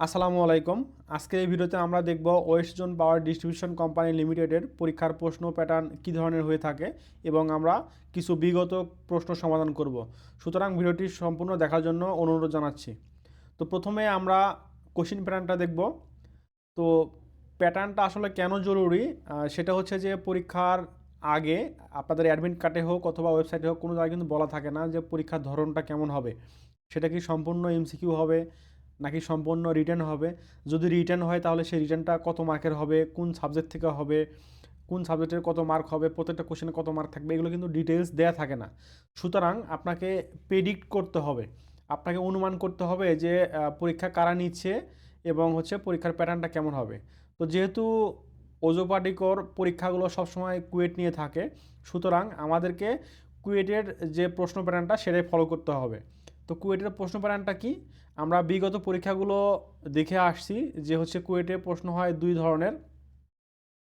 আসসালামু আলাইকুম। আজকের এই ভিডিওতে আমরা দেখব west zone power distribution company লিমিটেডের পরীক্ষার প্রশ্ন প্যাটার্ন কী ধরনের হয়ে থাকে এবং আমরা কিছু বিগত প্রশ্ন সমাধান করব। সুতরাং ভিডিওটি সম্পূর্ণ দেখার জন্য অনুরোধ জানাচ্ছি। তো প্রথমে আমরা কোশ্চিন প্যাটার্নটা দেখব। তো প্যাটার্নটা আসলে কেন জরুরি? সেটা হচ্ছে যে পরীক্ষার আগে আপনাদের অ্যাডমিট কার্ডে হোক অথবা ওয়েবসাইটে হোক কোনো জায়গায় কিন্তু বলা থাকে না যে পরীক্ষার ধরনটা কেমন হবে। সেটা কি সম্পূর্ণ এমসিকিউ হবে? নাকি সম্পূর্ণ রিটার্ন হবে? যদি রিটার্ন হয়, তাহলে সেই রিটার্নটা কত মার্কের হবে? কোন সাবজেক্ট থেকে হবে? কোন সাবজেক্টের কত মার্ক হবে? প্রত্যেকটা কোশ্চেনে কত মার্ক থাকবে? এগুলো কিন্তু ডিটেলস দেয়া থাকে না। সুতরাং আপনাকে প্রেডিক্ট করতে হবে। আপনাকে অনুমান করতে হবে যে পরীক্ষা কারা নিচ্ছে এবং হচ্ছে পরীক্ষার প্যাটার্নটা কেমন হবে। তো যেহেতু ওজোপাটিকর পরীক্ষাগুলো সবসময় কুয়েট নিয়ে থাকে, সুতরাং আমাদেরকে কুয়েটের যে প্রশ্ন প্যাটার্নটা সেটাই ফলো করতে হবে। তো কুয়েটের প্রশ্ন প্যাটার্নটা কি? আমরা বিগত পরীক্ষাগুলো দেখে আসছি যে হচ্ছে কুয়েটে প্রশ্ন হয় দুই ধরনের।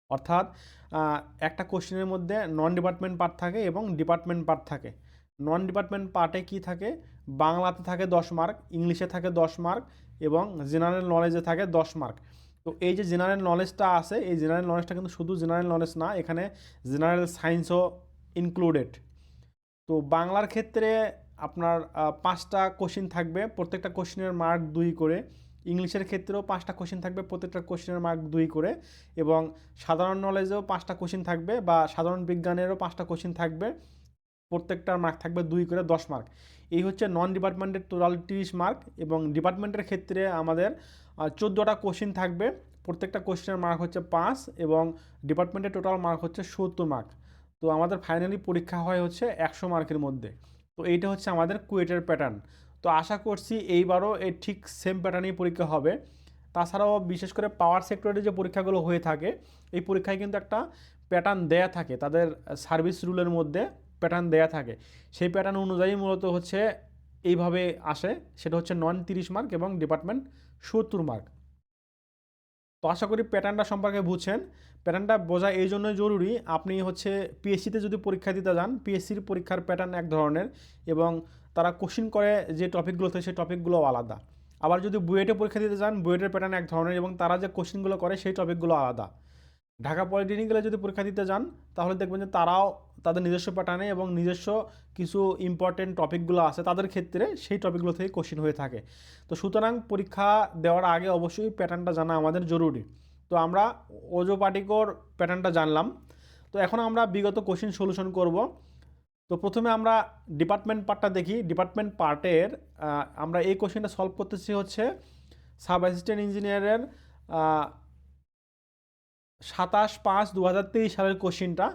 অর্থাৎ একটা কোশ্চেনের মধ্যে নন ডিপার্টমেন্ট পার্ট থাকে এবং ডিপার্টমেন্ট পার্ট থাকে। নন ডিপার্টমেন্ট পার্টে কি থাকে? বাংলাতে থাকে দশ মার্ক ইংলিশে থাকে দশ মার্ক এবং জেনারেল নলেজে থাকে দশ মার্ক তো এই যে জেনারেল নলেজটা আছে, এই জেনারেল নলেজটা কিন্তু শুধু জেনারেল নলেজ না, এখানে জেনারেল সায়েন্সও ইনক্লুডেড তো বাংলার ক্ষেত্রে আপনার পাঁচটা কোশ্চিন থাকবে, প্রত্যেকটা কোশ্চিনের মার্ক দুই করে। ইংলিশের ক্ষেত্রেও পাঁচটা কোশ্চিন থাকবে, প্রত্যেকটা কোশ্চিনের মার্ক দুই করে এবং সাধারণ নলেজেও পাঁচটা কোশ্চিন থাকবে বা সাধারণ বিজ্ঞানেরও পাঁচটা কোশ্চিন থাকবে প্রত্যেকটার মার্ক থাকবে দুই করে দশ মার্ক এই হচ্ছে নন ডিপার্টমেন্টের টোটাল তিরিশ মার্ক এবং ডিপার্টমেন্টের ক্ষেত্রে আমাদের চোদ্দোটা কোশ্চিন থাকবে, প্রত্যেকটা কোশ্চেনের মার্ক হচ্ছে পাঁচ এবং ডিপার্টমেন্টের টোটাল মার্ক হচ্ছে সত্তর মার্ক তো আমাদের ফাইনালি পরীক্ষা হয় হচ্ছে একশো মার্কের মধ্যে। তো এইটা হচ্ছে আমাদের কুয়েটের প্যাটার্ন তো আশা করছি এইবারও এই ঠিক সেম প্যাটার্নেই পরীক্ষা হবে। তাছাড়াও বিশেষ করে পাওয়ার সেক্টরে যে পরীক্ষাগুলো হয়ে থাকে, এই পরীক্ষায় কিন্তু একটা প্যাটার্ন দেয়া থাকে। তাদের সার্ভিস রুলের মধ্যে প্যাটার্ন দেয়া থাকে। সেই প্যাটার্ন অনুযায়ী মূলত হচ্ছে এইভাবে আসে। সেটা হচ্ছে নন তিরিশ মার্ক এবং ডিপার্টমেন্ট সত্তর মার্ক তো আশা করি প্যাটার্নটা সম্পর্কে বুঝছেন। প্যাটার্নটা বোঝা এই জন্যই জরুরি, আপনি হচ্ছে পিএসসিতে যদি পরীক্ষা দিতে যান পিএসসির পরীক্ষার প্যাটার্ন এক ধরনের এবং তারা কোশ্চিন করে যে টপিকগুলো থাকে সেই টপিকগুলো আলাদা। আবার যদি বুয়েটে পরীক্ষা দিতে যান, বুয়েটের প্যাটার্ন এক ধরনের এবং তারা যে কোশ্চিনগুলো করে, সেই টপিকগুলো আলাদা। ঢাকা পলিটেকনিক্যালে যদি পরীক্ষা দিতে যান, তাহলে দেখবেন যে তারাও তাদের নিজস্ব প্যাটার্নে এবং নিজস্ব কিছু ইম্পর্টেন্ট টপিকগুলো আছে তাদের ক্ষেত্রে সেই টপিকগুলো থেকে কোশ্চিন হয়ে থাকে। তো সুতরাং পরীক্ষা দেওয়ার আগে অবশ্যই প্যাটার্নটা জানা আমাদের জরুরি। তো আমরা ওজো পাটিকর প্যাটার্নটা জানলাম। তো এখন আমরা বিগত কোশ্চিন সলিউশন করব। তো প্রথমে আমরা ডিপার্টমেন্ট পার্টটা দেখি। ডিপার্টমেন্ট পার্টের আমরা এই কোশ্চেনটা সলভ করতেছি হচ্ছে সাব অ্যাসিস্ট্যান্ট ইঞ্জিনিয়ারের সাতাশ পাঁচ দু সালের কোশ্চিনটা।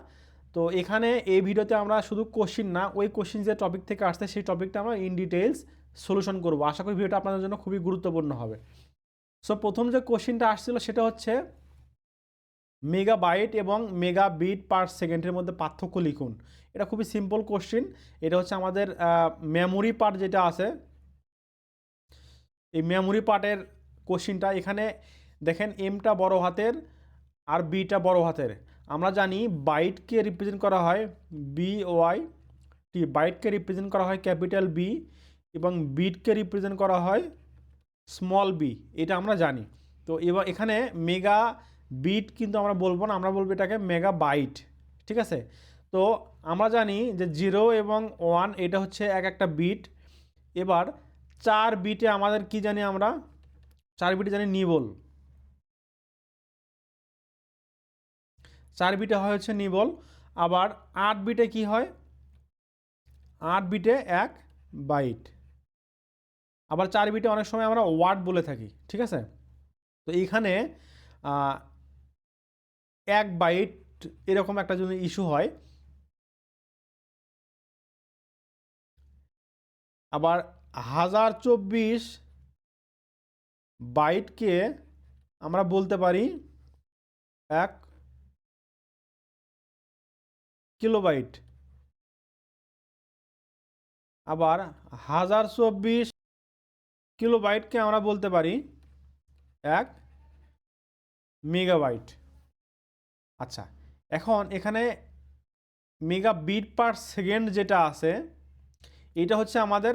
তো এখানে এই ভিডিওতে আমরা শুধু কোশ্চিন না, ওই কোশ্চিন যে টপিক থেকে আসছে, সেই টপিকটা আমরা ইন ডিটেলস সলিউশন করব। আশা করি ভিডিওটা আপনাদের জন্য খুবই গুরুত্বপূর্ণ হবে। সো প্রথম যে কোশ্চিনটা আসছিল সেটা হচ্ছে মেগা বাইট এবং মেগা বিট পার সেকেন্ডের মধ্যে পার্থক্য লিখুন। এটা খুবই সিম্পল কোশ্চিন এটা হচ্ছে আমাদের মেমোরি পার্ট যেটা আছে, এই মেমোরি পার্টের কোশ্চিনটা। এখানে দেখেন এমটা বড় হাতের আর বিটা বড় হাতের। আমরা জানি বাইটকে রিপ্রেজেন্ট করা হয় বি ওয়াই টি বাইটকে রিপ্রেজেন্ট করা হয় ক্যাপিটাল বি এবং বিটকে রিপ্রেজেন্ট করা হয় স্মল বি এটা আমরা জানি। তো এবার এখানে মেগা বিট কিন্তু আমরা বলব না, আমরা বলব এটাকে মেগা বাইট ঠিক আছে? তো আমরা জানি যে জিরো এবং ওয়ান এটা হচ্ছে এক একটা বিট এবার চার বিটে আমাদের কি জানি আমরা? চার বিটে জানি নিবল। চার বিটে হয় হচ্ছে নিবল। আবার আট বিটে কি হয়? আট বিটে এক বাইট। আবার চার বিটে অনেক সময় আমরা ওয়ার্ড বলে থাকি, ঠিক আছে? তো এইখানে এক বাইট এরকম একটা যদি ইস্যু হয়, আবার হাজার চব্বিশ বাইটকে আমরা বলতে পারি এক কিলোবাইট। আবার হাজার চব্বিশ কিলোবাইটকে আমরা বলতে পারি এক মেগাবাইট। আচ্ছা এখন এখানে মেগা বিট পার সেকেন্ড যেটা আছে, এটা হচ্ছে আমাদের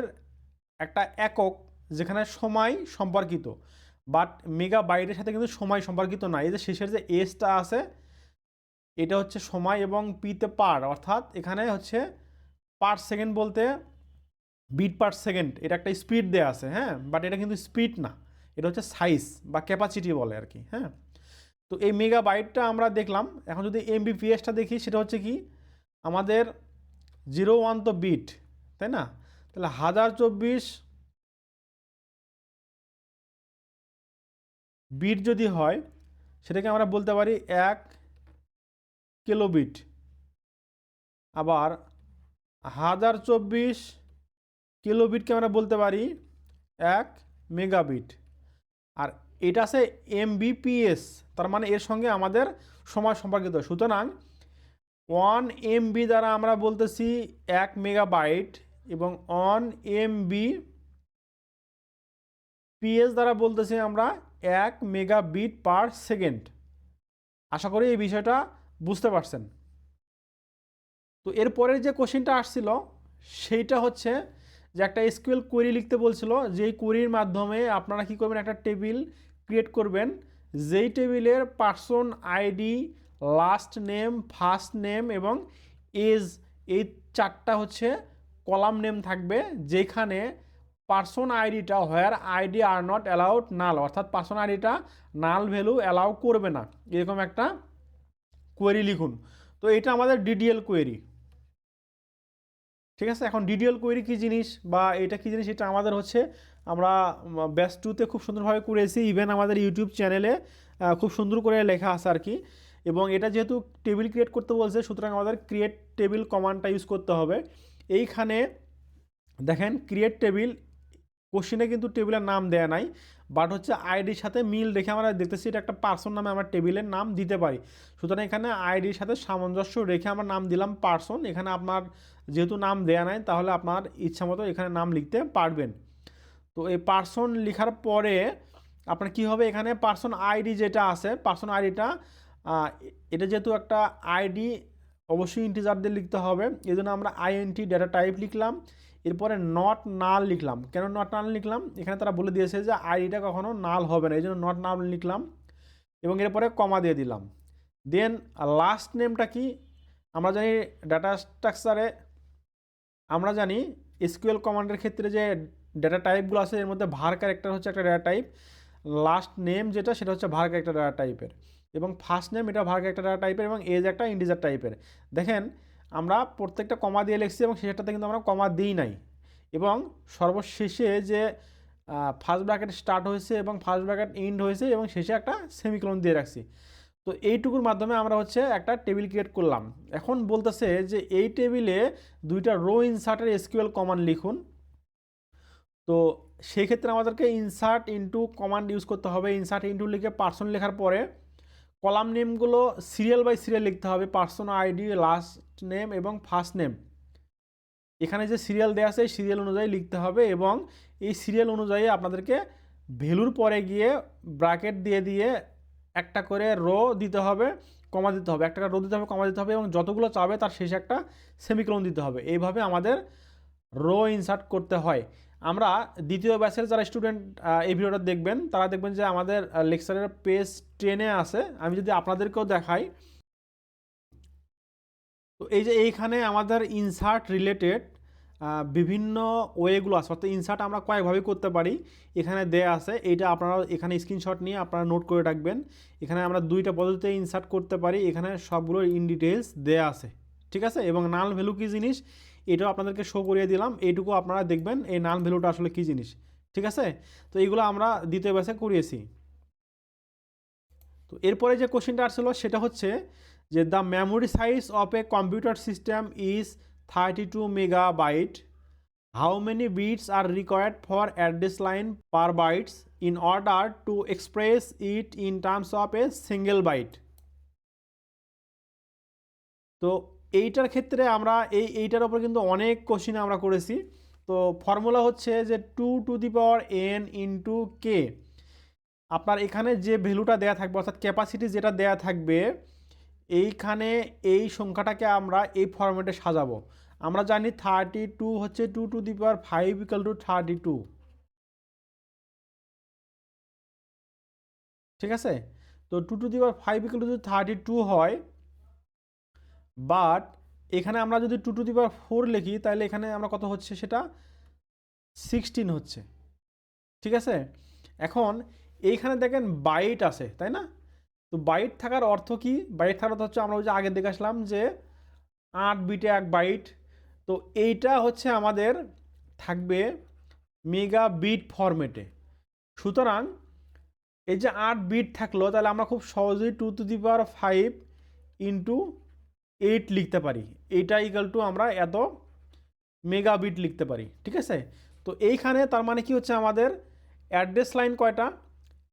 একটা একক যেখানে সময় সম্পর্কিত। বাট মেগা বাইটের সাথে কিন্তু সময় সম্পর্কিত না এই যে শেষের যে এসটা আছে এটা হচ্ছে সময় এবং পিতে পার, অর্থাৎ এখানে হচ্ছে পার সেকেন্ড বলতে বিট পার সেকেন্ড এটা একটা স্পিড দেওয়া আছে হ্যাঁ? বাট এটা কিন্তু স্পিড না, এটা হচ্ছে সাইজ বা ক্যাপাসিটি বলে আর কি হ্যাঁ? তো এই মেগা বাইটটা আমরা দেখলাম, এখন যদি এমবিপিএসটা দেখি, সেটা হচ্ছে কি, আমাদের জিরো ওয়ান তো বিট তাই না? তাহলে হাজার চব্বিশ বিট যদি হয়, সেটাকে আমরা বলতে পারি এক কিলোবিট। আবার হাজার চব্বিশ কিলোবিটকে আমরা বলতে পারি এক মেগাবিট। আর এটা আছে এমবিপিএস, তার মানে এর সঙ্গে আমাদের সময় সম্পর্কিত। সুতরাং ওয়ান এমবি দ্বারা আমরা বলতেছি এক মেগাবাইট এবং অন এমবি পিএস দ্বারা বলতেছি আমরা এক মেগাবিট পার সেকেন্ড। আশা করি এই বিষয়টা বুঝতে পারছেন? তো এরপরের যে কোশ্চেনটা আসছিল, সেইটা হচ্ছে যে একটা এসকিউএল কোয়েরি লিখতে বলছিল যেই কোয়েরির মাধ্যমে আপনারা কী করবেন? একটা টেবিল ক্রিয়েট করবেন। যেই টেবিলের person ID last name first name এবং এজ এই চারটা হচ্ছে কলাম নেম থাকবে যেখানে পার্সন আইডিটা where ID are not allowed null অর্থাৎ পার্সন আইডিটা নাল ভ্যালু অ্যালাউ করবে না, এরকম একটা কোয়েরি লিখুন। তো এটা আমাদের ডিডিএল কোয়েরি ঠিক আছে? এখন ডিডিএল কোয়েরি কী জিনিস বা এটা কী জিনিস এটা আমাদের হচ্ছে আমরা ব্যাস টুতে খুব সুন্দরভাবে করেছি। ইভেন আমাদের ইউটিউব চ্যানেলে খুব সুন্দর করে লেখা আছে আর কি। এবং এটা যেহেতু টেবিল ক্রিয়েট করতে বলছে, সুতরাং আমাদের ক্রিয়েট টেবিল কমান্ডটা ইউজ করতে হবে। এইখানে দেখেন ক্রিয়েট টেবিল কোশ্চিনে কিন্তু টেবিলের নাম দেয়া নাই। বাট হচ্ছে আইডির সাথে মিল রেখে আমরা দেখতেছি এটা একটা পার্সন নামে আমরা টেবিলের নাম দিতে পারি। সুতরাং এখানে আইডির সাথে সামঞ্জস্য রেখে আমরা নাম দিলাম পার্সন এখানে আপনার যেহেতু নাম দেয়া নাই, তাহলে আপনার ইচ্ছা মতো এখানে নাম লিখতে পারবেন। তো এই পার্সন লেখার পরে আপনার কি হবে? এখানে পার্সন আইডি যেটা আছে পার্সন আইডিটা এটা যেহেতু একটা আইডি অবশ্যই ইন্টিজার দিয়ে লিখতে হবে। এই জন্য আমরা আইএনটি ডেটা টাইপ লিখলাম। এরপরে নট নাল লিখলাম। কেন নট নাল লিখলাম? এখানে তারা বলে দিয়েছে যে আইডিটা কখনো নাল হবে না, এই জন্য নট নাল লিখলাম এবং এরপরে কমা দিয়ে দিলাম। দেন লাস্ট নেমটা কি? আমরা জানি ডাটা স্ট্রাকচারে আমরা জানি এসকিউএল কমান্ডের ক্ষেত্রে যে ডেটা টাইপগুলো আছে, এর মধ্যে ভার ক্যারেক্টার হচ্ছে একটা ডেটা টাইপ লাস্ট নেম যেটা, সেটা হচ্ছে ভার ক্যারেক্টার ডেটা টাইপের এবং ফার্স্ট নেম এটা ভার ক্যারেক্টার ডেটা টাইপের এবং এজ একটা ইন্ডিজার টাইপের দেখেন আমরা প্রত্যেকটা কমা দিয়ে লিখছি এবং শেষটাতে কিন্তু আমরা কমা দিই নাই। এবং সর্বশেষে যে ফার্স্ট ব্র্যাকেট স্টার্ট হয়েছে এবং ফার্স্ট ব্র্যাকেট এন্ড হয়েছে এবং শেষে একটা সেমিকলন দিয়ে রাখছি। তো এইটুকুর মাধ্যমে আমরা হচ্ছে একটা টেবিল ক্রিয়েট করলাম। এখন বলতেছে যে এই টেবিলে দুইটা রো ইনসার্টের এসকিউএল কমান্ড লিখুন। তো সেই ক্ষেত্রে আমাদেরকে ইনসার্ট ইনটু কমান্ড ইউজ করতে হবে। ইনসার্ট ইনটু লিখে পার্সন লেখার পরে কলাম নেমগুলো সিরিয়াল বাই সিরিয়াল লিখতে হবে। পার্সন আইডি লাস্ট নেম এবং ফার্স্ট নেম এখানে যে সিরিয়াল দেওয়া আছে সিরিয়াল অনুযায়ী লিখতে হবে এবং এই সিরিয়াল অনুযায়ী আপনাদেরকে ভ্যালুর পরে গিয়ে ব্র্যাকেট দিয়ে দিয়ে একটা করে রো দিতে হবে কমা দিতে হবে। একটা রো দিতে হবে কমা দিতে হবে এবং যতগুলো চাবে তার শেষে একটা সেমিক্লোন দিতে হবে। এইভাবে আমাদের রো ইনসার্ট করতে হয়। আমরা দ্বিতীয় ব্যাচের যারা স্টুডেন্ট এই ভিডিওটা দেখবেন, তারা দেখবেন যে আমাদের লেকচারের পেজ টেনে আছে। আমি যদি আপনাদেরকেও দেখাই তো এই যে এইখানে আমাদের ইনসার্ট রিলেটেড বিভিন্ন ওয়েগুলো আছে। অর্থাৎ ইনসার্ট আমরা কয়েকভাবে করতে পারি। এখানে দেয়া আছে, এইটা আপনারা এখানে স্ক্রিনশট নিয়ে আপনারা নোট করে রাখবেন। এখানে আমরা দুইটা পদ্ধতিতে ইনসার্ট করতে পারি। এখানে সবগুলো ইন ডিটেলস দেয়া আছে। ঠিক আছে? এবং নাল ভ্যালু কী জিনিস? এটাও আপনাদেরকে শো করিয়ে দিলাম। এইটুকু আপনারা দেখবেন এই নাল ভ্যালুটা আসলে কী জিনিস। ঠিক আছে? তো এইগুলো আমরা দ্বিতীয় ব্যাসে করিয়েছি। তো এরপরে যে কোশ্চেনটা আসছিল সেটা হচ্ছে যে the memory size of a computer system is thirty two megabyte how many bits are required for address line per bytes in order to express it in terms of a single byte তো এইটার ক্ষেত্রে আমরা এই এইটার ওপর কিন্তু অনেক question আমরা করেছি। তো ফর্মুলা হচ্ছে যে two to the power n into k আপনার এখানে যে ভ্যালুটা দেয়া থাকবে, অর্থাৎ ক্যাপাসিটি যেটা দেয়া থাকবে এইখানে এই সংখ্যাটাকে আমরা এই ফর্মেটে সাজাবো। আমরা জানি থার্টি টু হচ্ছে two to the power five equal to thirty two ঠিক আছে? তো two to the power five equal to যদি থার্টি টু হয় বাট এখানে আমরা যদি two to the power four লিখি, তাহলে এখানে আমরা কত হচ্ছে সেটা? সিক্সটিন হচ্ছে। ঠিক আছে? এখন এইখানে দেখেন বাইট আছে, তাই না? তো বাইট থাকার অর্থ কি? বাইট থাকার অর্থ হচ্ছে আমরা যে আগে দেখে আসলাম যে আট বিটে এক বাইট তো এইটা হচ্ছে আমাদের থাকবে মেগা বিট ফরম্যাটে সুতরাং এই যে আট বিট থাকল, তাহলে আমরা খুব সহজেই two to the power five into eight লিখতে পারি। এইটা ইকাল টু আমরা এত মেগা বিট লিখতে পারি, ঠিক আছে? তো এইখানে তার মানে কি হচ্ছে আমাদের অ্যাড্রেস লাইন কয়টা?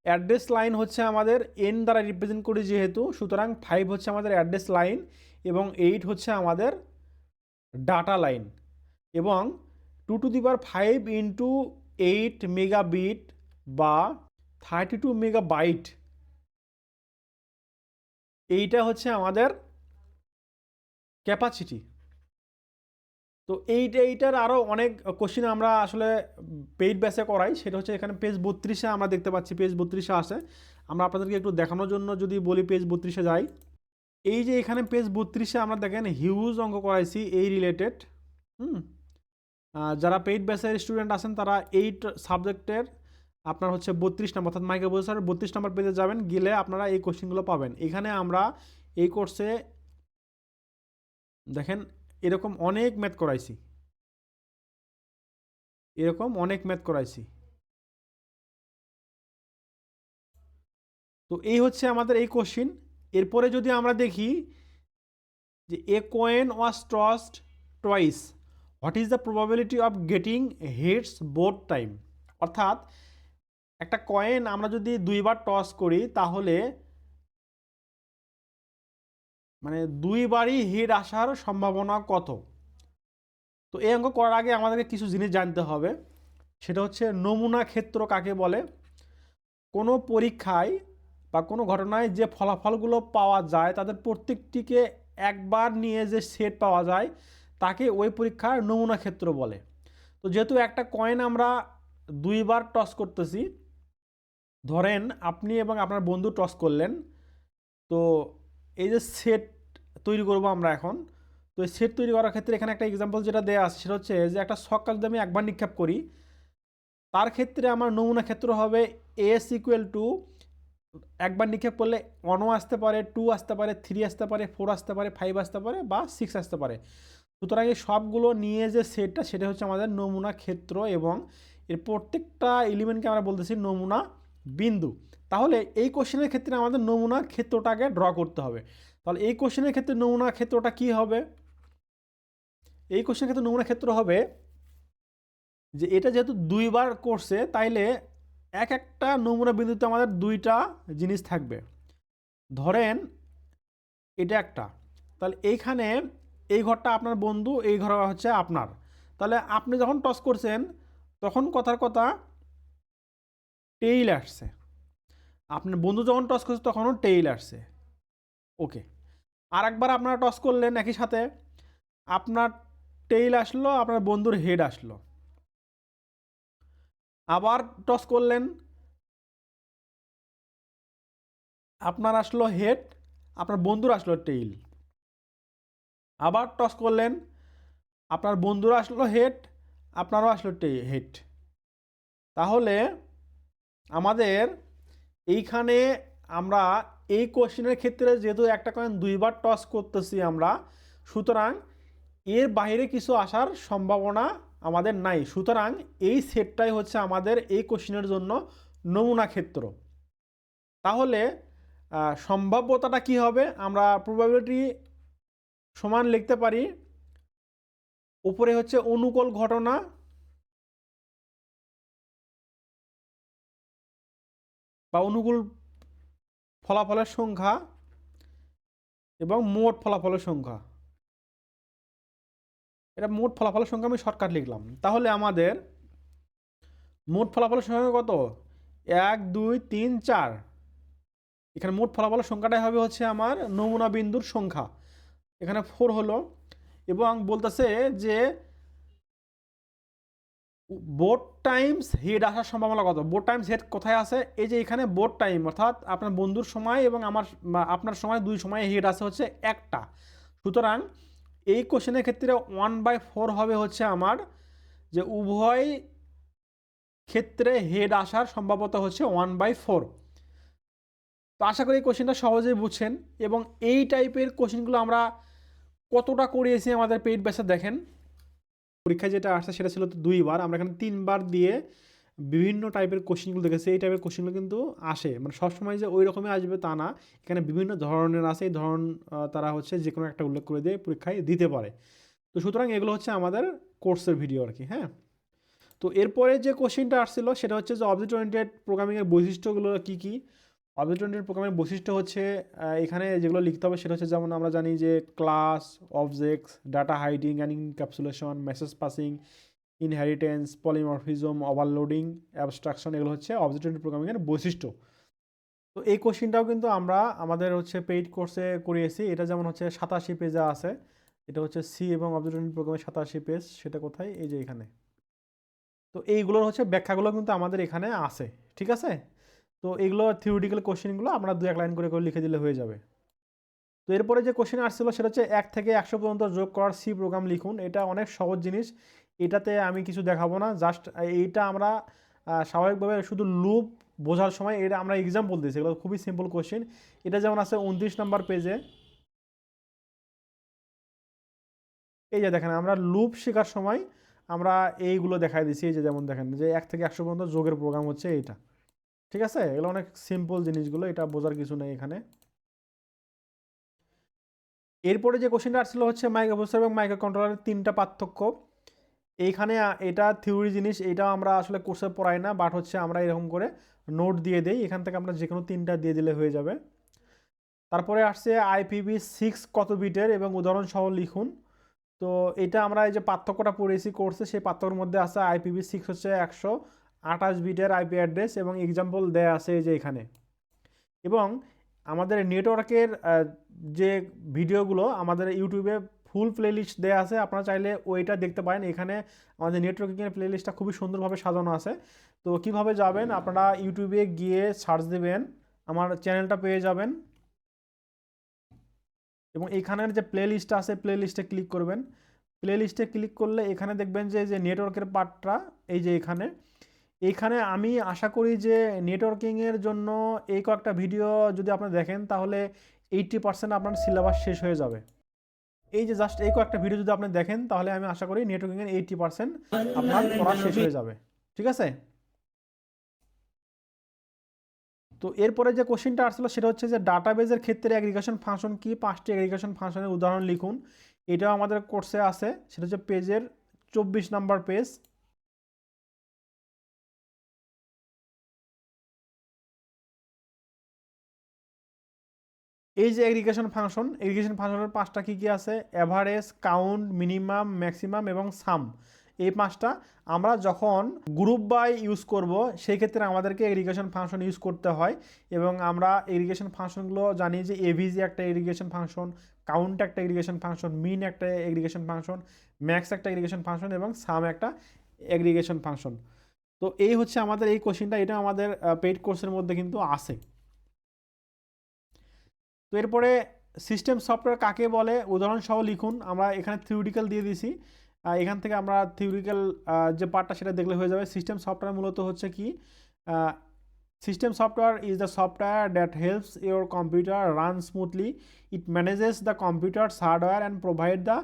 অ্যাড্রেস লাইন হচ্ছে আমাদের এন দ্বারা রিপ্রেজেন্ট করি যেহেতু, সুতরাং ফাইভ হচ্ছে আমাদের অ্যাড্রেস লাইন এবং এইট হচ্ছে আমাদের ডাটা লাইন এবং two to the five into eight mega bit বা থার্টি টু মেগা বাইট এইটা হচ্ছে আমাদের ক্যাপাসিটি তো এইটা, এইটার আরও অনেক কোশ্চিন আমরা আসলে পেইড ব্যাসে করাই। সেটা হচ্ছে এখানে পেজ বত্রিশে আমরা দেখতে পাচ্ছি পেজ বত্রিশে আসে। আমরা আপনাদেরকে একটু দেখানোর জন্য যদি বলি পেজ বত্রিশে যাই। এই যে এখানে পেজ বত্রিশে আমরা দেখেন হিউজ অঙ্ক করাইছি, এই রিলেটেড হুম? যারা পেইড ব্যাসের স্টুডেন্ট আছেন, তারা এইট সাবজেক্টের আপনার হচ্ছে বত্রিশ নম্বর অর্থাৎ মাইক্রো প্রসেসর বত্রিশ নম্বর পেজে যাবেন, গেলে আপনারা এই কোশ্চেনগুলো পাবেন। এখানে আমরা এই কোর্সে দেখেন এরকম অনেক ম্যাথ করাইছি। এরকম অনেক ম্যাথ করাইছি। তো এই হচ্ছে আমাদের এই কোশ্চিন এরপরে যদি আমরা দেখি যে a coin was tossed twice what is the probability of getting heads both time অর্থাৎ একটা কয়েন আমরা যদি দুইবার টস করি, তাহলে মানে দুইবারই হিট আসার সম্ভাবনা কত? তো এই অঙ্ক করার আগে আমাদেরকে কিছু জিনিস জানতে হবে। সেটা হচ্ছে নমুনা ক্ষেত্র কাকে বলে? কোনো পরীক্ষায় বা কোনো ঘটনায় যে ফলাফলগুলো পাওয়া যায়, তাদের প্রত্যেকটিকে একবার নিয়ে যে সেট পাওয়া যায়, তাকে ওই পরীক্ষার নমুনা ক্ষেত্র বলে। তো যেহেতু একটা কয়েন আমরা দুইবার টস করতেছি, ধরেন আপনি এবং আপনার বন্ধু টস করলেন, তো এই যে সেট তৈরি করব আমরা এখন। তো এই সেট তৈরি করার ক্ষেত্রে এখানে একটা এক্সাম্পল যেটা দেওয়া আছে সেটা হচ্ছে যে একটা ছক্কা যদি আমি একবার নিক্ষেপ করি। তার ক্ষেত্রে আমার নমুনা ক্ষেত্র হবে এস ইকুয়াল টু একবার নিক্ষেপ করলে ওয়ানও আসতে পারে টু আসতে পারে থ্রি আসতে পারে ফোর আসতে পারে ফাইভ আসতে পারে বা সিক্স আসতে পারে। সুতরাং এই সবগুলো নিয়ে যে সেটটা সেটা হচ্ছে আমাদের নমুনা ক্ষেত্র এবং এর প্রত্যেকটা এলিমেন্টকে আমরা বলতেছি নমুনা বিন্দু। তাহলে এই কোশ্চেনের ক্ষেত্রে আমাদের নমুনা ক্ষেত্রটাকে ড্র করতে হবে। তাহলে এই কোশ্চেনের ক্ষেত্রে নমুনা ক্ষেত্রটা কি হবে? এই কোশ্চেনের ক্ষেত্রে নমুনা ক্ষেত্র হবে যে এটা যেহেতু দুইবার করছে, তাইলে এক একটা নমুনা বিন্দুতে আমাদের দুইটা জিনিস থাকবে। ধরেন এটা একটা। তাহলে এইখানে এই ঘরটা আপনার বন্ধু, এই ঘর হচ্ছে আপনার। তাহলে আপনি যখন টস করছেন, তখন কথার কথা টেইল আসছে। আপনার বন্ধু যখন টস করছে, তখনও টেইল আসছে। ওকে আর একবার আপনারা টস করলেন একই সাথে, আপনার টেইল আসলো, আপনার বন্ধুর হেড আসলো। আবার টস করলেন, আপনার আসলো হেড আপনার বন্ধুর আসলো টেইল আবার টস করলেন, আপনার বন্ধুর আসলো হেড আপনারও আসলো হেড তাহলে আমাদের এইখানে আমরা এই কোশ্চেনের ক্ষেত্রে যেহেতু একটা কয়েন দুইবার টস করতেছি আমরা, সুতরাং এর বাইরে কিছু আসার সম্ভাবনা আমাদের নাই। সুতরাং এই সেটটাই হচ্ছে আমাদের এই কোশ্চেনের জন্য নমুনা ক্ষেত্র। তাহলে সম্ভাব্যতাটা কি হবে? আমরা প্রবাবিলিটি সমান লিখতে পারি। উপরে হচ্ছে অনুকূল ঘটনা। বা অনুকূল ফলাফলের সংখ্যা এবং মোট ফলাফলের সংখ্যা। এটা মোট ফলাফলের সংখ্যা আমি শর্টকাট লিখলাম। তাহলে আমাদের মোট ফলাফলের সংখ্যা কত? এক, দুই, তিন, চার। এখানে মোট ফলাফলের সংখ্যাটাই হবে হচ্ছে আমার নমুনা বিন্দুর সংখ্যা। এখানে ফোর হলো এবং বলতেছে যে বোট টাইমস হেড আসার সম্ভাবনা কত? বোট টাইমস হেড কোথায় আছে? এই যে এখানে বোট টাইম অর্থাৎ আপনার বন্ধুর সময় এবং আমার আপনার সময়, দুই সময় হেড আছে হচ্ছে একটা। সুতরাং এই কোশ্চেনের ক্ষেত্রে ওয়ান বাই ফোর হবে হচ্ছে আমার যে উভয় ক্ষেত্রে হেড আসার সম্ভাবতা হচ্ছে ওয়ান বাই ফোর তো আশা করি এই কোশ্চেনটা সহজেই বুঝছেন এবং এই টাইপের কোশ্চেনগুলো আমরা কতটা করিয়েছি আমাদের পেইড ব্যাসে দেখেন। পরীক্ষায় যেটা আসছে সেটা ছিল তো দুইবার। আমরা এখানে তিনবার দিয়ে বিভিন্ন টাইপের কোশ্চেনগুলো দেখেছি। এই টাইপের কোশ্চেনগুলো কিন্তু আসে। মানে সবসময় যে ওই রকমই আসবে তা না। এখানে বিভিন্ন ধরনের আছে। এই ধরন তারা হচ্ছে যে কোনো একটা উল্লেখ করে দিয়ে পরীক্ষায় দিতে পারে। তো সুতরাং এগুলো হচ্ছে আমাদের কোর্সের ভিডিও আর কি হ্যাঁ? তো এরপরে যে কোশ্চেনটা আসছিল, সেটা হচ্ছে যে অবজেক্ট ওরিয়েন্টেড প্রোগ্রামিংয়ের বৈশিষ্ট্যগুলো কী কী? অবজেক্ট ওরিয়েন্টেড প্রোগ্রামের বৈশিষ্ট্য হচ্ছে এখানে যেগুলো লিখতে হবে সেটা হচ্ছে যেমন আমরা জানি যে class objects data hiding and encapsulation message passing inheritance polymorphism overloading abstraction এগুলো হচ্ছে অবজেক্ট ওরিয়েন্টেড প্রোগ্রামিংয়ের বৈশিষ্ট্য। তো এই কোশ্চেনটাও কিন্তু আমরা আমাদের হচ্ছে পেইড কোর্সে করিয়েছি। এটা যেমন হচ্ছে সাতাশি পেজে আছে, এটা হচ্ছে সি এবং অবজেক্ট ওরিয়েন্টেড প্রোগ্রামের সাতাশি পেজ সেটা কোথায়? এই যে এখানে। তো এইগুলোর হচ্ছে ব্যাখ্যাগুলো কিন্তু আমাদের এখানে আছে, ঠিক আছে? তো এগুলো থিওরিটিক্যাল কোশ্চেনগুলো আমরা দু এক লাইন করে করে লিখে দিলে হয়ে যাবে। তো এরপরে যে কোশ্চেন আসছিল সেটা হচ্ছে এক থেকে একশো পর্যন্ত যোগ করার সি প্রোগ্রাম লিখুন। এটা অনেক সহজ জিনিস। এটাতে আমি কিছু দেখাবো না। জাস্ট এইটা আমরা স্বাভাবিকভাবে শুধু লুপ বোঝার সময় এটা আমরা এক্সাম্পল দিয়েছি। এগুলো খুবই সিম্পল কোশ্চেন এটা যেমন আছে উনত্রিশ নম্বর পেজে এই যে দেখেন, আমরা লুপ শেখার সময় আমরা এইগুলো দেখাই দিছি এই যে যেমন দেখেন, যে এক থেকে একশো পর্যন্ত যোগের প্রোগ্রাম হচ্ছে এইটা। ঠিক আছে? এগুলো অনেক সিম্পল জিনিসগুলো, এটা বোঝার কিছু নেই এখানে। এরপরে যে কোশ্চেনটা আসছিল হচ্ছে মাইক্রো প্রসেসর এবং মাইক্রো কন্ট্রোলারের তিনটা পার্থক্য। এইখানে এটা থিওরি জিনিস এটা আমরা আসলে কোর্সে পড়াই না বাট হচ্ছে আমরা এরকম করে নোট দিয়ে দেই। এখান থেকে আমরা যে কোনো তিনটা দিয়ে দিলে হয়ে যাবে। তারপরে আসছে আইপিভি সিক্স কত বিটের এবং উদাহরণ সহ লিখুন। তো এটা আমরা এই যে পার্থক্যটা পড়েছি কোর্সে সেই পার্থক্যের মধ্যে আছে আইপিভি সিক্স হচ্ছে একশো আঠাশ বিটের আইপি অ্যাড্রেস এবং এক্সাম্পল দেয়া আছে যে এখানে। এবং আমাদের নেটওয়ার্কের যে ভিডিওগুলো আমাদের ইউটিউবে ফুল প্লেলিস্ট দেওয়া আছে, আপনারা চাইলে ওইটা দেখতে পারেন। এখানে আমাদের নেটওয়ার্কিংয়ের প্লেলিস্টটা খুবই সুন্দরভাবে সাজানো আছে। তো কীভাবে যাবেন? আপনারা ইউটিউবে গিয়ে সার্চ দেবেন, আমার চ্যানেলটা পেয়ে যাবেন। এবং এখানের যে প্লে লিস্টটা আছে প্লে লিস্টে ক্লিক করবেন। প্লে লিস্টে ক্লিক করলে এখানে দেখবেন যে যে নেটওয়ার্কের পার্টটা এই যে এখানে। এইখানে আমি আশা করি যে নেটওয়ার্কিংয়ের জন্য এই কয়েকটা ভিডিও যদি আপনি দেখেন, তাহলে এইট্টি পার্সেন্ট আপনার সিলেবাস শেষ হয়ে যাবে। এই যে জাস্ট এই কয়েকটা ভিডিও যদি আপনি দেখেন, তাহলে আমি আশা করি নেটওয়ার্কিংয়ের এইট্টি পার্সেন্ট আপনার পড়া শেষ হয়ে যাবে। ঠিক আছে? তো এরপরে যে কোশ্চেনটা আসলো, সেটা হচ্ছে যে ডাটাবেজের ক্ষেত্রে অ্যাগ্রিগেশন ফাংশন কি? পাঁচটি অ্যাগ্রিগেশন ফাংশনের উদাহরণ লিখুন। এটাও আমাদের কোর্সে আছে। সেটা হচ্ছে পেজের চব্বিশ নাম্বার পেজ এই যে এগ্রিগেশন ফাংশন এগ্রিগেশন ফাংশনের পাঁচটা কী কী আছে? অ্যাভারেজ কাউন্ট মিনিমাম ম্যাক্সিমাম এবং সাম এই পাঁচটা আমরা যখন গ্রুপ বাই ইউজ করব, সেই ক্ষেত্রে আমাদেরকে এগ্রিগেশন ফাংশন ইউজ করতে হয় এবং আমরা এগ্রিগেশন ফাংশনগুলো জানি যে এভিজি একটা এগ্রিগেশন ফাংশন কাউন্ট একটা এগ্রিগেশন ফাংশন মিন একটা এগ্রিগেশন ফাংশন ম্যাক্স একটা এগ্রিগেশন ফাংশন এবং সাম একটা এগ্রিগেশন ফাংশন তো এই হচ্ছে আমাদের এই কোশ্চেনটা এটা আমাদের পেইড কোর্সের মধ্যে কিন্তু আছে। তো এরপরে সিস্টেম সফটওয়্যার কাকে বলে? উদাহরণসহ লিখুন, আমরা এখানে থিওরিটিক্যাল দিয়ে দিছি। এখান থেকে আমরা থিওরিক্যাল যে পার্টটা সেটা দেখলে হয়ে যাবে। সিস্টেম সফটওয়্যার মূলত হচ্ছে কি? System software is the software that helps your computer run smoothly it manages the computer hardware and provide the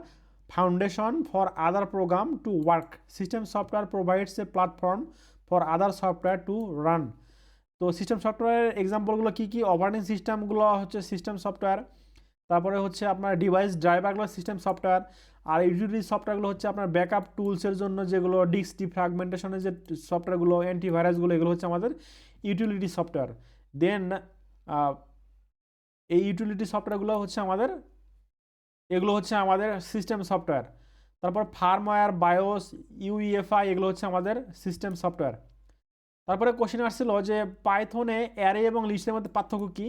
foundation for other program to work system software provides a platform for other software to run. তো system সফটওয়্যারের এক্সাম্পলগুলো কী কী? Operating সিস্টেমগুলো হচ্ছে system software তারপরে হচ্ছে আপনার device ড্রাইভারগুলো system software আর ইউটিলিটি সফটওয়্যারগুলো হচ্ছে আপনার ব্যাকআপ টুলসের জন্য যেগুলো ডিস্ক ডিফ্র্যাগমেন্টেশনের যে সফটওয়্যারগুলো অ্যান্টিভাইরাসগুলো এগুলো হচ্ছে আমাদের ইউটিলিটি সফটওয়্যার দেন এই ইউটিলিটি সফটওয়্যারগুলো হচ্ছে আমাদের, এগুলো হচ্ছে আমাদের সিস্টেম সফটওয়্যার তারপর ফার্মওয়্যার বায়োস ইউইএফআই এগুলো হচ্ছে আমাদের সিস্টেম সফটওয়্যার তারপরে কোশ্চেন আসছিল যে পাইথনে অ্যারে এবং লিস্টের মধ্যে পার্থক্য কী?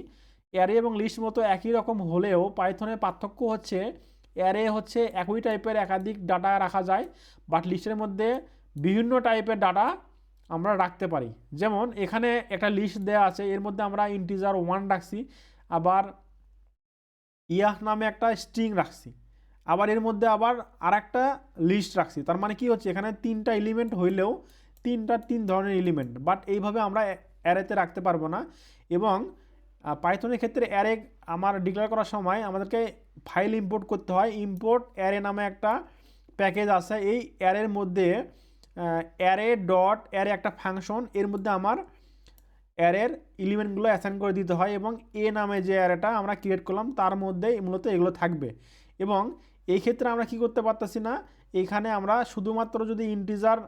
অ্যারে এবং লিস্ট মতো একই রকম হলেও পাইথনের পার্থক্য হচ্ছে অ্যারে হচ্ছে একই টাইপের একাধিক ডাটা রাখা যায় বাট লিস্টের মধ্যে বিভিন্ন টাইপের ডাটা আমরা রাখতে পারি। যেমন এখানে একটা লিস্ট দেওয়া আছে, এর মধ্যে আমরা ইন্টিজার ওয়ান রাখছি, আবার ইয়াহ নামে একটা স্ট্রিং রাখছি, আবার এর মধ্যে আবার আর একটা লিস্ট রাখছি। তার মানে কি হচ্ছে? এখানে তিনটা এলিমেন্ট হইলেও তিনটা তিন ধরনের এলিমেন্ট বাট এইভাবে আমরা অ্যারেতে রাখতে পারব না। এবং পাইথনের ক্ষেত্রে অ্যারে আমার ডিক্লেয়ার করার সময় আমাদেরকে ফাইল ইম্পোর্ট করতে হয়। ইম্পোর্ট অ্যারে নামে একটা প্যাকেজ আছে। এই অ্যারের মধ্যে অ্যারে ডট অ্যারে একটা ফাংশন এর মধ্যে আমার অ্যারের এলিমেন্টগুলো অ্যাসাইন করে দিতে হয় এবং এ নামে যে অ্যারেটা আমরা ক্রিয়েট করলাম, তার মধ্যে মূলত এগুলো থাকবে। এবং এই ক্ষেত্রে আমরা কি করতে পারতেছি না, এখানে আমরা শুধুমাত্র যদি ইন্টিজার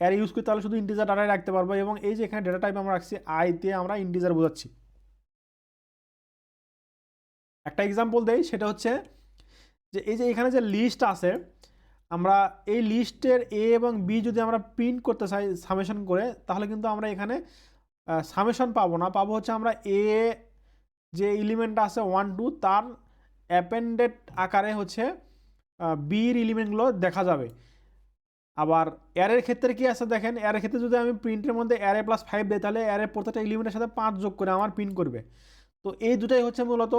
অ্যারে ইউজ করি তাহলে শুধু ইন্টিজার ডাটাই রাখতে পারব এবং এই যে এখানে ডেটা টাইপ আমরা রাখছি আই দিয়ে আমরা ইন্টিজার বোঝাচ্ছি। একটা এক্সাম্পল দেই, সেটা হচ্ছে যে এই যে এখানে যে লিস্ট আছে, আমরা এই লিস্টের এ এবং বি যদি আমরা প্রিন্ট করতে চাই সামেশন করে, তাহলে কিন্তু আমরা এখানে সামেশন পাবো না। পাবো হচ্ছে আমরা এ যে এলিমেন্ট আছে ওয়ান টু তার অ্যাপেন্ডেড আকারে হচ্ছে বির এলিমেন্টগুলো দেখা যাবে। আবার অ্যারের ক্ষেত্রে কি আছে দেখেন? অ্যারের ক্ষেত্রে যদি আমি প্রিন্টের মধ্যে অ্যারে প্লাস ফাইভ দিই, তাহলে অ্যারে প্রত্যেকটা এলিমেন্টের সাথে পাঁচ যোগ করে আমার প্রিন্ট করবে। তো এই দুটাই হচ্ছে মূলত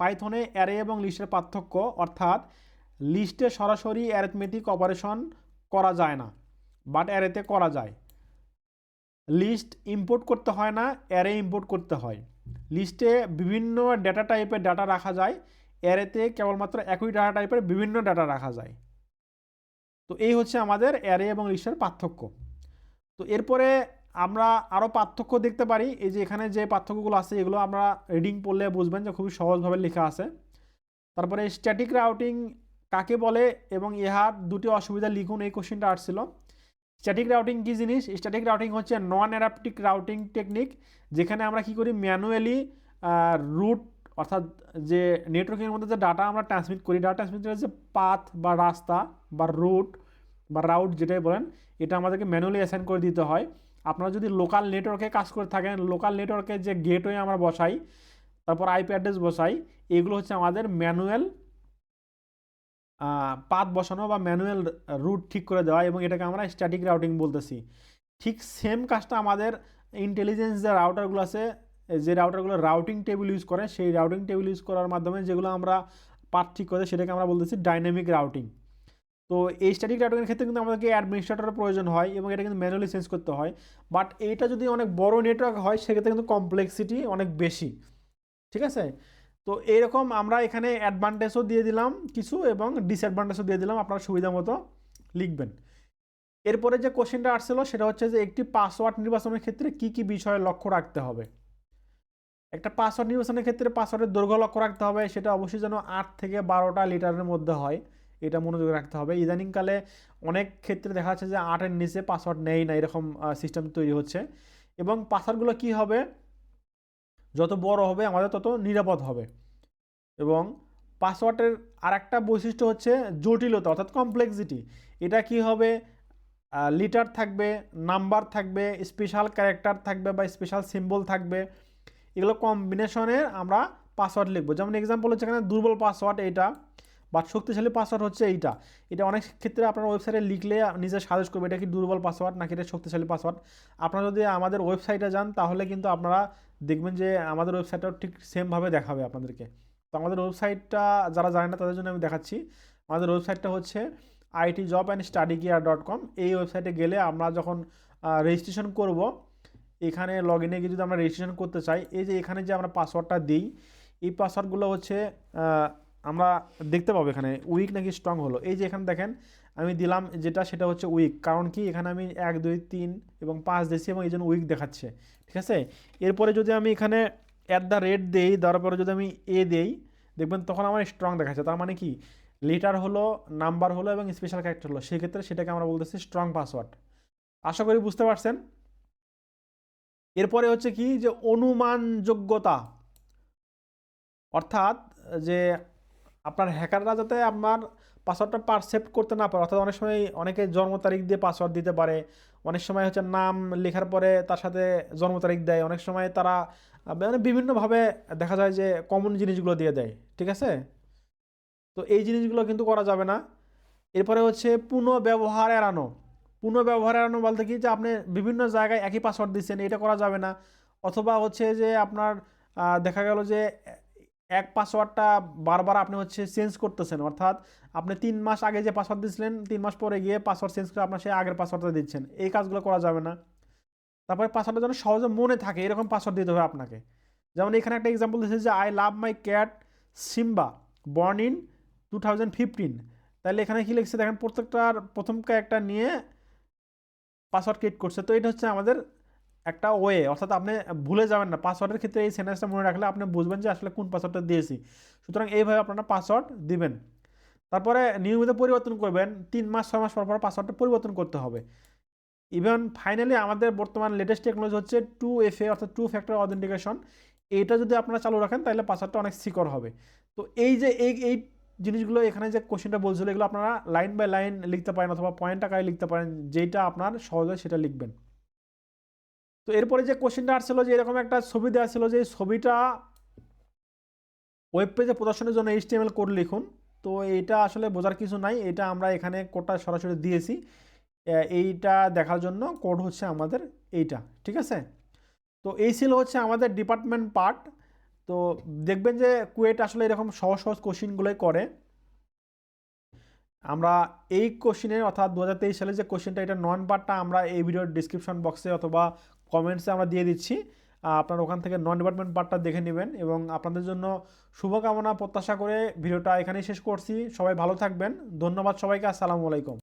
পাইথনে অ্যারে এবং লিস্টের পার্থক্য। অর্থাৎ লিস্টে সরাসরি অ্যারেথমেটিক অপারেশন করা যায় না বাট অ্যারেতে করা যায়। লিস্ট ইম্পোর্ট করতে হয় না অ্যারে ইম্পোর্ট করতে হয়। লিস্টে বিভিন্ন ডেটা টাইপের ডাটা রাখা যায় অ্যারেতে কেবলমাত্র একই ডাটা টাইপের বিভিন্ন ডাটা রাখা যায়। তো এই হচ্ছে আমাদের অ্যারে এবং লিস্টের পার্থক্য। তো এরপরে আমরা আরও পার্থক্য দেখতে পারি, এই যে এখানে যে পার্থক্যগুলো আছে, এগুলো আমরা রিডিং পড়লে বুঝবেন যে খুবই সহজভাবে লেখা আছে। তারপরে স্ট্যাটিক রাউটিং কাকে বলে এবং ইহার দুটি অসুবিধা লিখুন, এই কোশ্চেনটা আসছিল। স্ট্যাটিক রাউটিং কী জিনিস? স্ট্যাটিক রাউটিং হচ্ছে নন অ্যাডাপটিক রাউটিং টেকনিক যেখানে আমরা কি করি? ম্যানুয়ালি রুট অর্থাৎ যে নেটওয়ার্কের মধ্যে যে ডাটা আমরা ট্রান্সমিট করি ডাটা ট্রান্সমিট যে পাথ বা রাস্তা বা রুট বা রাউট যেটাই বলেন, এটা আমাদেরকে ম্যানুয়ালি অ্যাসাইন করে দিতে হয়। আপনারা যদি লোকাল নেটওয়ার্কে কাজ করে থাকেন লোকাল নেটওয়ার্কে যে গেটওয়ে আমরা বসাই, তারপর আইপি অ্যাড্রেস বসাই, এগুলো হচ্ছে আমাদের ম্যানুয়াল পাত বসানো বা ম্যানুয়াল রুট ঠিক করে দেওয়া এবং এটাকে আমরা স্ট্যাটিক রাউটিং বলতেছি। ঠিক সেম কাজটা আমাদের ইন্টেলিজেন্স যে রাউটারগুলো আছে, যে রাউটারগুলো রাউটিং টেবিল ইউজ করে, সেই রাউটিং টেবিল ইউজ করার মাধ্যমে যেগুলো আমরা পাত ঠিক করে সেটাকে আমরা বলতেছি ডাইনামিক রাউটিং তো এই স্ট্যাটিক রাউটিংয়ের ক্ষেত্রে কিন্তু আমাদেরকে অ্যাডমিনিস্ট্রেটরের প্রয়োজন হয় এবং এটা কিন্তু ম্যানুয়ালি চেঞ্জ করতে হয়। বাট এইটা যদি অনেক বড় নেটওয়ার্ক হয়, সেক্ষেত্রে কিন্তু কমপ্লেক্সিটি অনেক বেশি। ঠিক আছে? তো এইরকম আমরা এখানে অ্যাডভান্টেজও দিয়ে দিলাম কিছু এবং ডিসঅ্যাডভান্টেজও দিয়ে দিলাম। আপনার সুবিধা মতো লিখবেন। এরপরে যে কোশ্চেনটা আসছিল, সেটা হচ্ছে যে একটি পাসওয়ার্ড নির্বাচনের ক্ষেত্রে কি কি বিষয়ে লক্ষ্য রাখতে হবে? একটা পাসওয়ার্ড নির্বাচনের ক্ষেত্রে পাসওয়ার্ডের দৈর্ঘ্য লক্ষ্য রাখতে হবে। সেটা অবশ্যই যেন আট থেকে বারোটা লিটারের মধ্যে হয়। এটা মনোযোগ রাখতে হবে। ইদানিংকালে অনেক ক্ষেত্রে দেখা যাচ্ছে যে আটের নিচে পাসওয়ার্ড নেই না, এরকম সিস্টেম তৈরি হচ্ছে। এবং পাসওয়ার্ডগুলো কি হবে? যত বড় হবে, আমাদের তত নিরাপদ হবে। এবং পাসওয়ার্ডের আর একটা বৈশিষ্ট্য হচ্ছে জটিলতা, অর্থাৎ কমপ্লেক্সিটি এটা কি হবে? লিটার থাকবে নাম্বার থাকবে স্পেশাল ক্যারেক্টার থাকবে বা স্পেশাল সিম্বল থাকবে। এগুলো কম্বিনেশনের আমরা পাসওয়ার্ড লিখব। যেমন এক্সাম্পল হচ্ছে এখানে দুর্বল পাসওয়ার্ড এইটা বা শক্তিশালী পাসওয়ার্ড হচ্ছে এইটা। এটা অনেক ক্ষেত্রে আপনার ওয়েবসাইটে লিখলে নিজে সাজেস্ট করবে এটা কি দুর্বল পাসওয়ার্ড নাকি এটা শক্তিশালী পাসওয়ার্ড আপনারা যদি আমাদের ওয়েবসাইটে যান, তাহলে কিন্তু আপনারা দেখবেন যে আমাদের ওয়েবসাইটটাও ঠিক সেমভাবে দেখাবে আপনাদেরকে। তো আমাদের ওয়েবসাইটটা যারা জানে না, তাদের জন্য আমি দেখাচ্ছি। আমাদের ওয়েবসাইটটা হচ্ছে IT job and study gear dot com এই ওয়েবসাইটে গেলে আমরা যখন রেজিস্ট্রেশন করব, এখানে লগ ইনে গিয়ে যদি আমরা রেজিস্ট্রেশন করতে চাই, এই যে এখানে যে আমরা পাসওয়ার্ডটা দিই, এই পাসওয়ার্ডগুলো হচ্ছে আমরা দেখতে পাবো এখানে উইক নাকি স্ট্রং হলো। এই যে এখানে দেখেন, আমি দিলাম যেটা, সেটা হচ্ছে উইক কারণ কি? এখানে আমি এক, দুই, তিন এবং পাঁচ দিয়েছি এবং এই জন্য উইক দেখাচ্ছে। ঠিক আছে? এরপরে যদি আমি এখানে অ্যাট দ্য রেট দেই তারপরে যদি আমি এ দেই, দেখবেন তখন আমার স্ট্রং দেখাচ্ছে। তার মানে কি? লেটার হলো নাম্বার হলো এবং স্পেশাল ক্যারেক্টার হলো। সেক্ষেত্রে সেটাকে আমরা বলতেছি স্ট্রং পাসওয়ার্ড আশা করি বুঝতে পারছেন? এরপরে হচ্ছে কি? যে অনুমানযোগ্যতা। অর্থাৎ যে আপনার হ্যাকাররা যাতে আপনার পাসওয়ার্ডটা পারসেপ্ট করতে না পারে, অর্থাৎ অনেক সময় অনেকে জন্ম তারিখ দিয়ে পাসওয়ার্ড দিতে পারে, অনেক সময় হচ্ছে নাম লেখার পরে তার সাথে জন্ম তারিখ দেয়, অনেক সময় তারা মানে বিভিন্নভাবে দেখা যায় যে কমন জিনিসগুলো দিয়ে দেয়, ঠিক আছে? তো এই জিনিসগুলো কিন্তু করা যাবে না। এরপরে হচ্ছে পুনঃব্যবহার এড়ানো। পুনঃব্যবহার এড়ানো বলতে কি যে আপনি বিভিন্ন জায়গায় একই পাসওয়ার্ড দিচ্ছেন, এটা করা যাবে না। অথবা হচ্ছে যে আপনার দেখা গেল যে এক পাসওয়ার্ডটা বারবার আপনি হচ্ছে চেঞ্জ করতেছেন, অর্থাৎ আপনি তিন মাস আগে যে পাসওয়ার্ড দিয়েছিলেন তিন মাস পরে গিয়ে পাসওয়ার্ড চেঞ্জ করে আপনার সেই আগের পাসওয়ার্ডটা দিচ্ছেন। এই কাজগুলো করা যাবে না। তারপরে পাসওয়ার্ডটা যেন সহজে মনে থাকে, এরকম পাসওয়ার্ড দিতে হবে আপনাকে। যেমন এখানে একটা এক্সাম্পল দিয়েছে যে I love my cat Simba born in two thousand fifteen তাহলে এখানে কী লিখছে? দেখেন প্রত্যেকটার প্রথম একটা নিয়ে পাসওয়ার্ড ক্রিয়েট করছে। তো এটা হচ্ছে আমাদের একটা ওয়ে অর্থাৎ আপনি ভুলে যাবেন না। পাসওয়ার্ডের ক্ষেত্রে এই সেন্টেন্সটা মনে রাখলে আপনি বুঝবেন যে আসলে কোন পাসওয়ার্ডটা দিয়েছি। সুতরাং এইভাবে আপনারা পাসওয়ার্ড দিবেন। তারপরে নিয়মিত পরিবর্তন করবেন। তিন মাস, ছয় মাস পর পর পাসওয়ার্ডটা পরিবর্তন করতে হবে। ইভেন ফাইনালি আমাদের বর্তমান লেটেস্ট টেকনোলজি হচ্ছে টু এফ এ অর্থাৎ টু ফ্যাক্টর অথেন্টিকেশন এইটা যদি আপনারা চালু রাখেন, তাহলে পাসওয়ার্ডটা অনেক সিকিউর হবে। তো এই যে, এই এই জিনিসগুলো, এখানে যে কোশ্চেনটা বলছিল, এগুলো আপনারা লাইন বাই লাইন লিখতে পারেন অথবা পয়েন্ট আকারে লিখতে পারেন যেটা আপনার সহজ সেটা লিখবেন। তো এরপরে যে কোশ্চেনটা আসছিল যে এরকম একটা ছবি দেওয়া ছিল যে ছবিটা ওয়েব পেজে প্রদর্শনের জন্য এইচটিএমএল কোড লিখুন। তো এইটা আসলে বোঝার কিছু নাই, এটা আমরা এখানে কোডটা সরাসরি দিয়েছি। এইটা দেখার জন্য কোড হচ্ছে আমাদের এইটা, ঠিক আছে? তো এই ছিল হচ্ছে আমাদের ডিপার্টমেন্ট পার্ট তো দেখবেন যে কুয়েট আসলে এরকম সহজ সহজ কোশ্চিনগুলোই করে। আমরা এই কোশ্চিনের অর্থাৎ দু হাজার তেইশ সালে যে কোশ্চেনটা এটা নন পার্টটা আমরা এই ভিডিওর ডিসক্রিপশন বক্সে অথবা কমেন্টসে আমরা দিয়ে দিচ্ছি। আপনারা ওখান থেকে নন ডিপার্টমেন্ট পার্টটা দেখে নেবেন এবং আপনাদের জন্য শুভকামনা, প্রত্যাশা করে ভিডিওটা এখানেই শেষ করছি। সবাই ভালো থাকবেন। ধন্যবাদ সবাইকে। আসসালামু আলাইকুম।